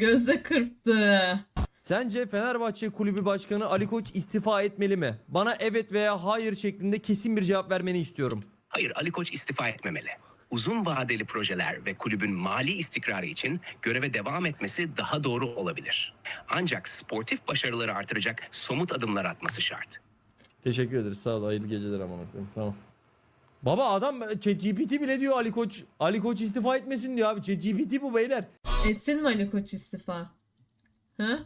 Gözde kırptı. Sence Fenerbahçe Kulübü Başkanı Ali Koç istifa etmeli mi? Bana evet veya hayır şeklinde kesin bir cevap vermeni istiyorum. Hayır, Ali Koç istifa etmemeli. Uzun vadeli projeler ve kulübün mali istikrarı için göreve devam etmesi daha doğru olabilir. Ancak sportif başarıları artıracak somut adımlar atması şart. Teşekkür ederiz. Sağ ol. Hayırlı geceler aman koyayım. Tamam. Baba adam ChatGPT bile diyor Ali Koç. Ali Koç istifa etmesin diyor abi. ChatGPT bu beyler. Etsin mi Ali Koç istifa? Ha?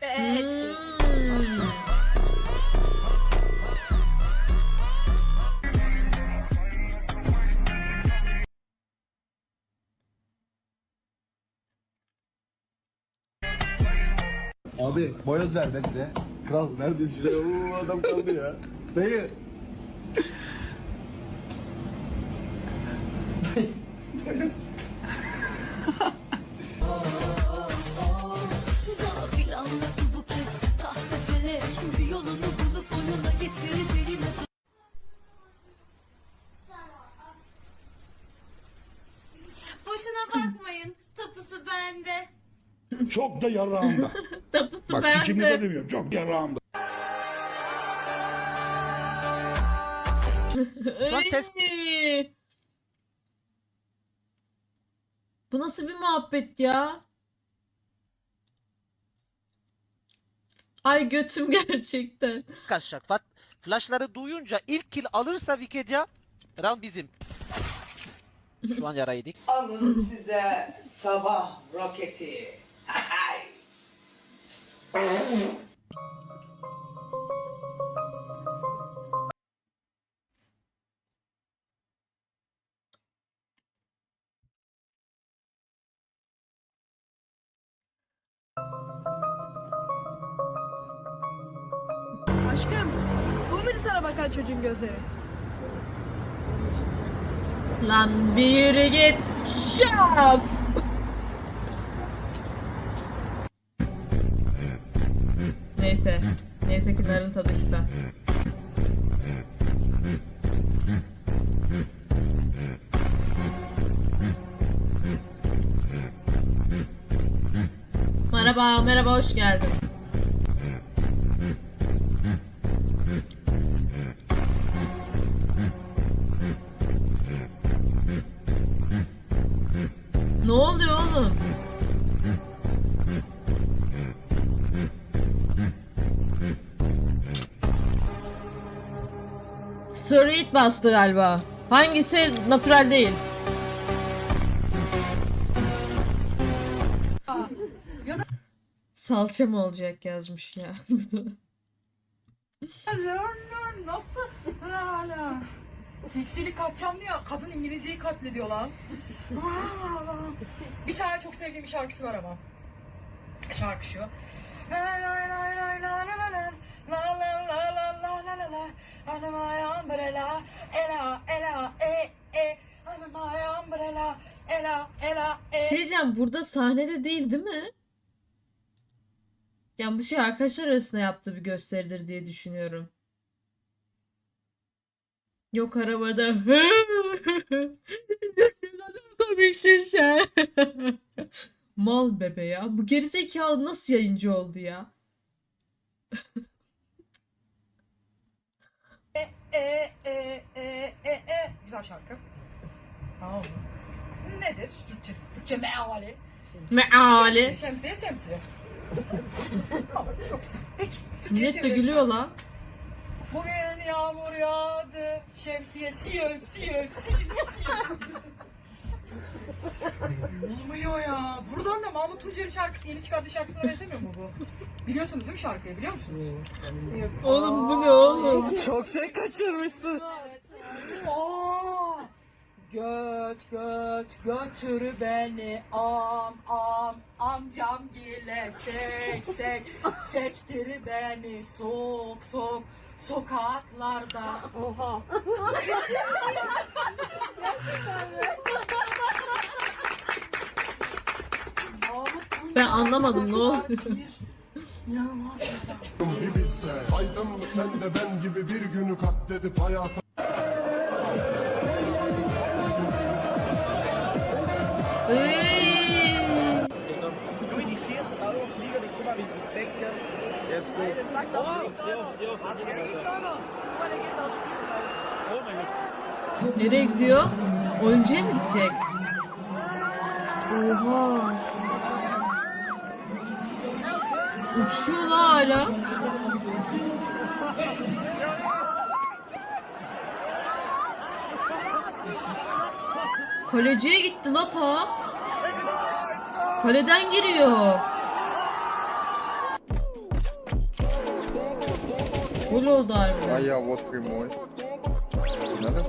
Hmm. Abi boyoz ver bize. Kral neredesin? Şuraya Oo, adam kaldı ya. Dayı. Getireceğim Boşuna bakmayın. Tapusu bende. Çok da yarağımda. Tapusu Bak sikimde de bende. demiyorum. Çok yarağımda. Şu an ses Ay. Bu nasıl bir muhabbet ya? Ay götüm gerçekten. kaçacak. Fat flashları duyunca ilk kill alırsa Wikipedia round bizim. Şu an yara yedik. Alın size sabah roketi. Aşkım, bu muydu sana bakan çocuğun gözleri? Lan bir git. Şap. Neyse. Neyse ki narın tadı güzel. Merhaba, merhaba, hoş geldin. Surreit bastı galiba. Hangisi natural değil? Salça mı olacak yazmış ya. Nasıl? Hala. Seksilik kaçacağım diyor. Kadın İngilizceyi katlediyor lan. bir tane çok sevdiğim bir şarkısı var ama. Şarkı şu. My umbrella. Ela ela e e. Under my umbrella. Ela ela e. Şey diyeceğim burada sahnede değil değil mi? Yani bu şey arkadaşlar arasında yaptığı bir gösteridir diye düşünüyorum. Yok arabada. kadar komiksin sen. Mal bebe ya. Bu gerizekalı nasıl yayıncı oldu ya? E e e e e e. Güzel şarkı. Tamam mı? Nedir? Türkçesi. Türkçe meali. Meali. Şemsiye şemsiye. Çok güzel. Peki. Millet de gülüyor lan. Bugün yağmur yağdı. Şemsiye siye siye siye siye. Olmuyor ya. Buradan da Mahmut Tuncer'in şarkısı yeni çıkardığı şarkısına benzemiyor mu bu? Biliyorsunuz değil mi şarkıyı? Biliyor musunuz? Oğlum bu ne oğlum? Çok şey kaçırmışsın. Aa! Göt göt götür beni am am amcam gile sek sek sektir beni sok sok sokaklarda. Oha. Ben anlamadım ne oldu? Bir İnanılmaz mı sen de ben gibi bir günü katledip hayata. Nereye gidiyor? Oyuncuya mı gidecek? Oha. Uçuyor la hala. Kaleciye gitti la ta. Kaleden giriyor. Gol oldu harbiden. я вот прямой. Надо?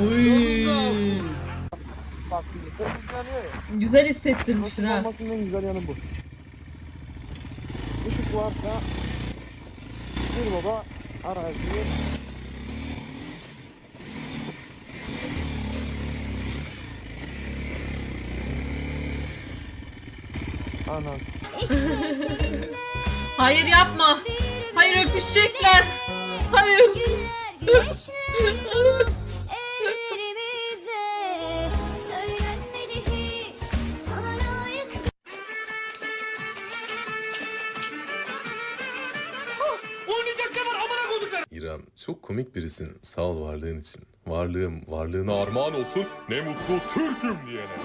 Oy. Güzel hissettirmiştir ha. en güzel yanı bu. Işık varsa bir baba araziye Anan. Hayır yapma. Hayır öpüşecekler. Hayır. Komik birisin. Sağ ol varlığın için. Varlığım, varlığına armağan olsun. Ne mutlu Türk'üm diyene.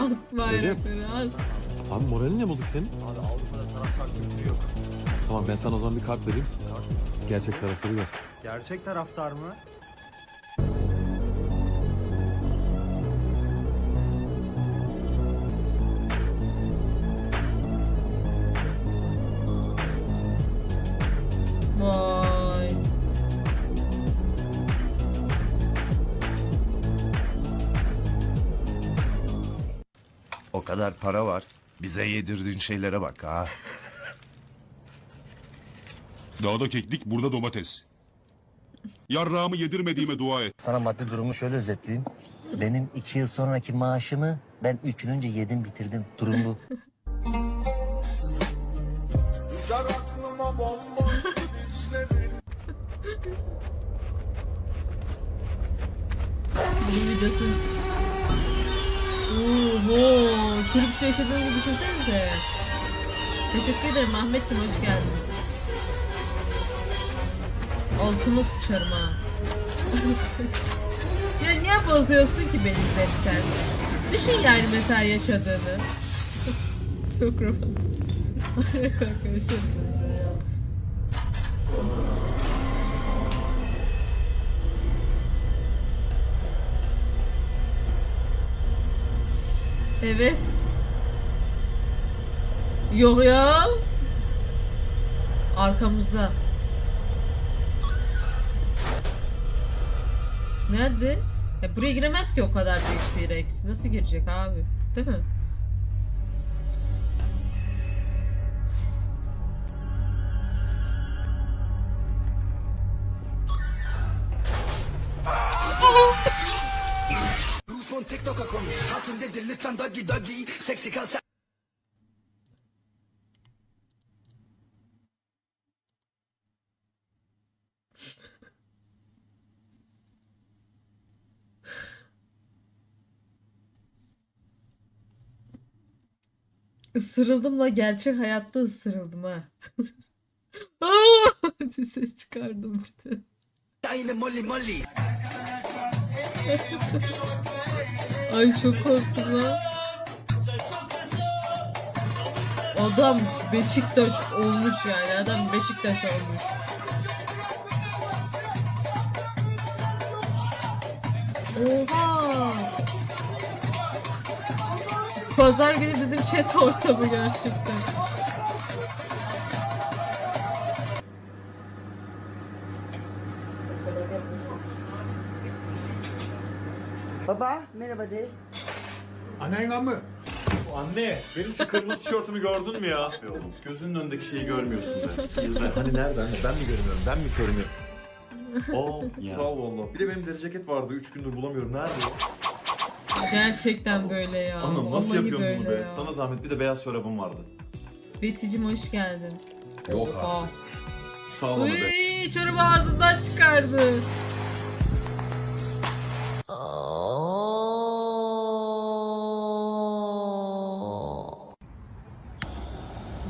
As bayrakları as. Abi moralin ne bulduk senin? Abi Avrupa'da taraftar kültürü yok. Tamam ben sana o zaman bir kart vereyim. Gerçek taraftarı gör. Gerçek taraftar mı? Bize yedirdiğin şeylere bak ha. Dağda keklik, burada domates. Yarrağımı yedirmediğime dua et. Sana maddi durumu şöyle özetleyeyim. Benim iki yıl sonraki maaşımı ben üç yıl önce yedim bitirdim. Durum bu. Bunun videosu. Oho. Şöyle bir şey yaşadığınızı düşünsenize. Teşekkür ederim Ahmetciğim hoş geldin. Altıma sıçarım ha. ya niye bozuyorsun ki beni hep sen? Düşün yani mesela yaşadığını. Çok romantik. Arkadaşlar ya. Evet. Yok ya. Arkamızda. Nerede? Ya buraya giremez ki o kadar büyük T-Rex. Nasıl girecek abi? Değil mi? Isırıldım la gerçek hayatta ısırıldım ha. Ses çıkardım bir de. Ay çok korktum lan. Adam Beşiktaş olmuş yani. Adam Beşiktaş olmuş. Oha! Pazar günü bizim chat ortamı gerçekten. Baba merhaba de. Annen mı? Anne benim şu kırmızı tişörtümü gördün mü ya? Oğlum gözünün önündeki şeyi görmüyorsun da. İzle. Hani nerede? Hani ben mi görmüyorum? Ben mi görmüyorum? Oo, sağ ol valla. Bir de benim deri ceket vardı. Üç gündür bulamıyorum. Nerede? o? Gerçekten böyle ya. Anam nasıl Vallahi yapıyorsun bunu böyle be? ya. Sana zahmet bir de beyaz çorabım vardı. Beticim hoş geldin. Yok Oha. Sağ ol be. Uy, çorabı ağzından çıkardı.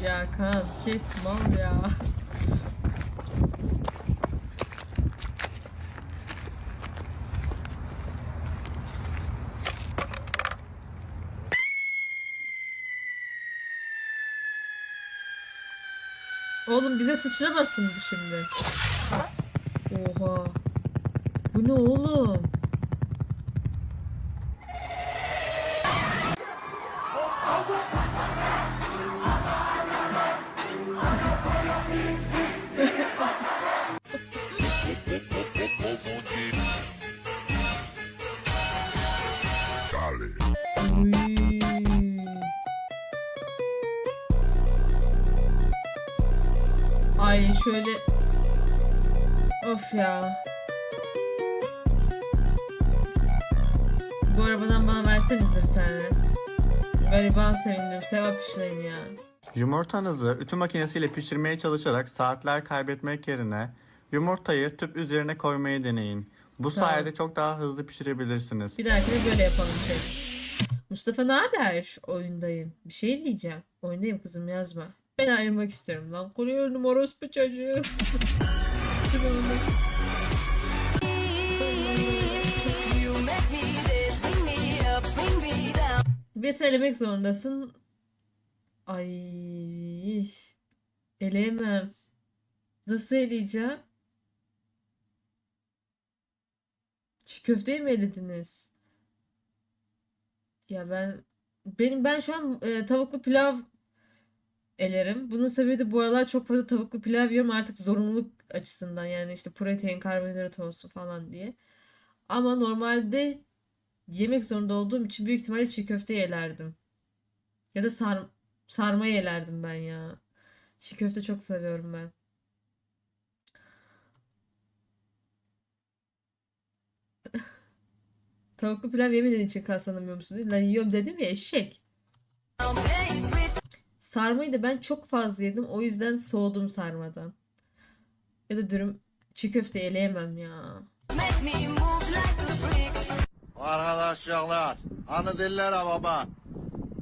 Ya kan kes mal ya. Oğlum bize sıçramasın bu şimdi. Oha. Bu ne oğlum? Uy. Ay şöyle Of ya. Bu arabadan bana versenize bir tane. Gariban sevindim. Sevap işleyin ya. Yumurtanızı ütü makinesiyle pişirmeye çalışarak saatler kaybetmek yerine yumurtayı tüp üzerine koymayı deneyin. Bu Sağ ol. sayede çok daha hızlı pişirebilirsiniz. Bir dahakine böyle yapalım şey. Mustafa ne haber? Oyundayım. Bir şey diyeceğim. Oyundayım kızım yazma. Ben ayrılmak istiyorum lan. Koruyorum orospu çocuğu. Bir söylemek zorundasın. Ay. Eleyemem. Nasıl eleyeceğim? Çiğ köfteyi mi elediniz? Ya ben benim ben şu an e, tavuklu pilav elerim. Bunun sebebi de bu aralar çok fazla tavuklu pilav yiyorum artık zorunluluk açısından yani işte protein, karbonhidrat olsun falan diye. Ama normalde yemek zorunda olduğum için büyük ihtimalle çiğ köfte yelerdim. Ya da sar sarma yelerdim ben ya. Çiğ köfte çok seviyorum ben. Tavuklu pilav yemediğin için kaslanamıyor musun? Lan yiyorum dedim ya eşek. Sarmayı da ben çok fazla yedim. O yüzden soğudum sarmadan. Ya da dürüm çiğ köfte eleyemem ya. Arkadaşlar, anı dillere baba.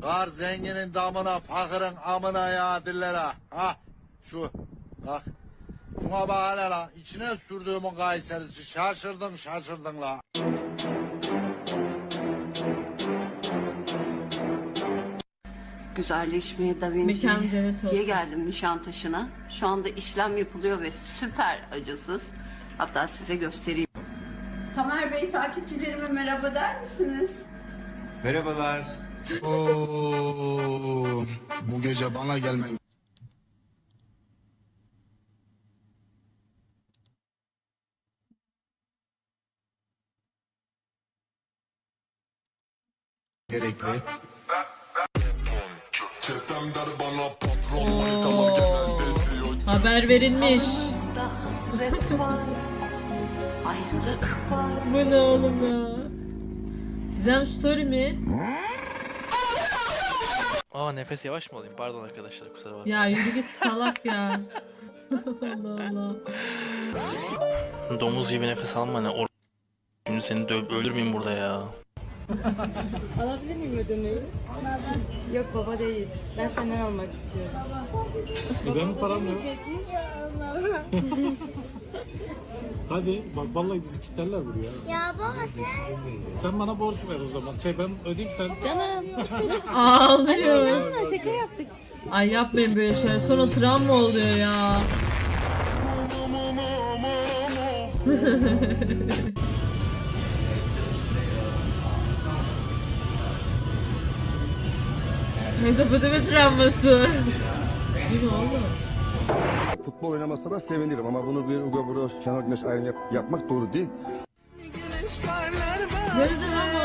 Kar zenginin damına, fakirin amına ya dillere. Ha, şu, bak. Şuna bak hele la, içine sürdüğümün Kayserisi. Şaşırdın, şaşırdın la. Güzelleşmeye Da Mekan Vinci'ye cennet olsun. geldim Nişantaşı'na. Şu anda işlem yapılıyor ve süper acısız. Hatta size göstereyim. Tamer Bey takipçilerime merhaba der misiniz? Merhabalar. bu gece bana gelmen gerekli. Oo, haber verilmiş. Bu ne oğlum ya? Gizem story mi? Aa nefes yavaş mı alayım? Pardon arkadaşlar kusura bakmayın. Ya yürü git salak ya. Allah Allah. Domuz gibi nefes alma ne or... Şimdi seni döv öldürmeyeyim burada ya. Alabilir miyim ödemeyi? Yok baba değil. Ben senden almak istiyorum. Benim param yok. Hadi bak vallahi bizi kitlerler buraya. Ya baba sen Sen bana borç ver o zaman. Şey ben ödeyeyim sen. Canım. Ağlıyor. şaka yaptık. Ay yapmayın böyle şeyler. Sonra travma oluyor ya. Ödeme travması. Bu ne oğlum? Futbol oynamasına sevinirim ama bunu bir Ugo Bros, Şenol Güneş ayrım yap- yapmak doğru değil. Neresi lan o?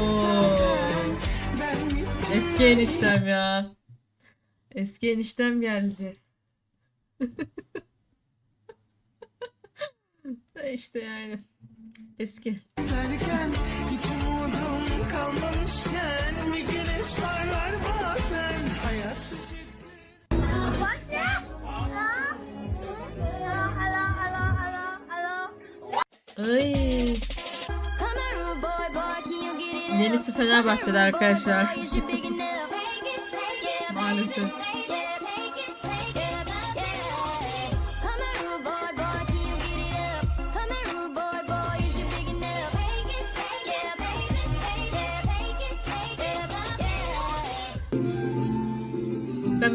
Oo. Eski eniştem ya. Eski eniştem geldi. işte yani. Eski. Ay. Yenisi Fenerbahçe'de arkadaşlar. Maalesef.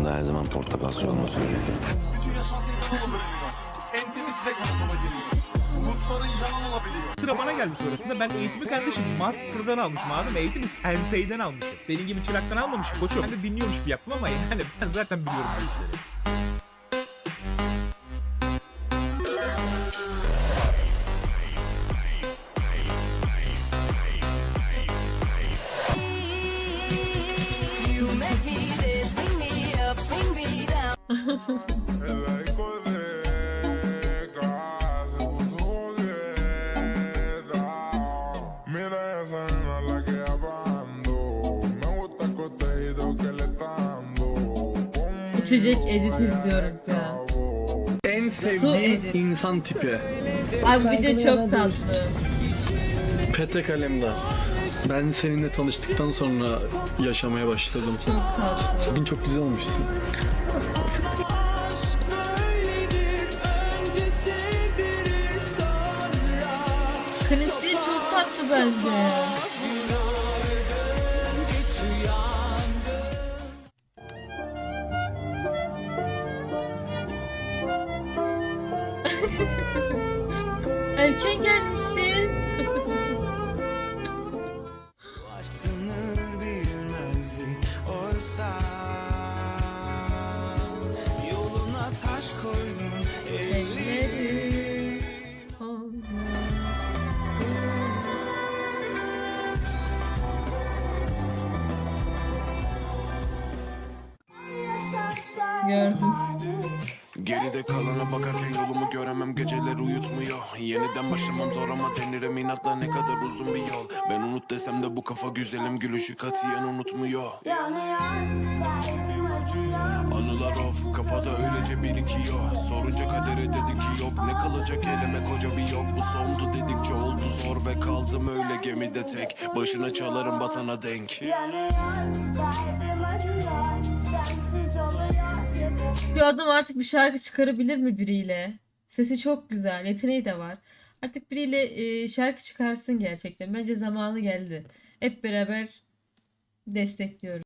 Kahvaltımda her zaman portakal suyu olması gerekiyor. Sıra bana gelmiş sonrasında ben eğitimi kardeşim Master'dan almışım anladın mı? Eğitimi Sensei'den almışım. Senin gibi çıraktan almamışım koçum. Ben de dinliyormuş gibi yaptım ama yani ben zaten biliyorum bu işleri. İçecek edit izliyoruz ya. En Su edit. insan tipi. Abi bu video çok tatlı. Petek Alemdar. Ben seninle tanıştıktan sonra yaşamaya başladım. Çok tatlı. Bugün çok güzel olmuşsun. Cringe değil çok tatlı bence. Erken gelmişsin. Başlamam zor ama denirim inatla ne kadar uzun bir yol Ben unut desem de bu kafa güzelim gülüşü katiyen unutmuyor. Anılar of kafada öylece birikiyor. Sorunca kadere dedi ki yok ne kalacak elime koca bir yok. Bu sondu dedikçe oldu zor ve kaldım öyle gemide tek. Başına çalarım batana denk. Bir adam artık bir şarkı çıkarabilir mi biriyle? Sesi çok güzel, yeteneği de var. Artık biriyle e, şarkı çıkarsın gerçekten. Bence zamanı geldi. Hep beraber destekliyoruz.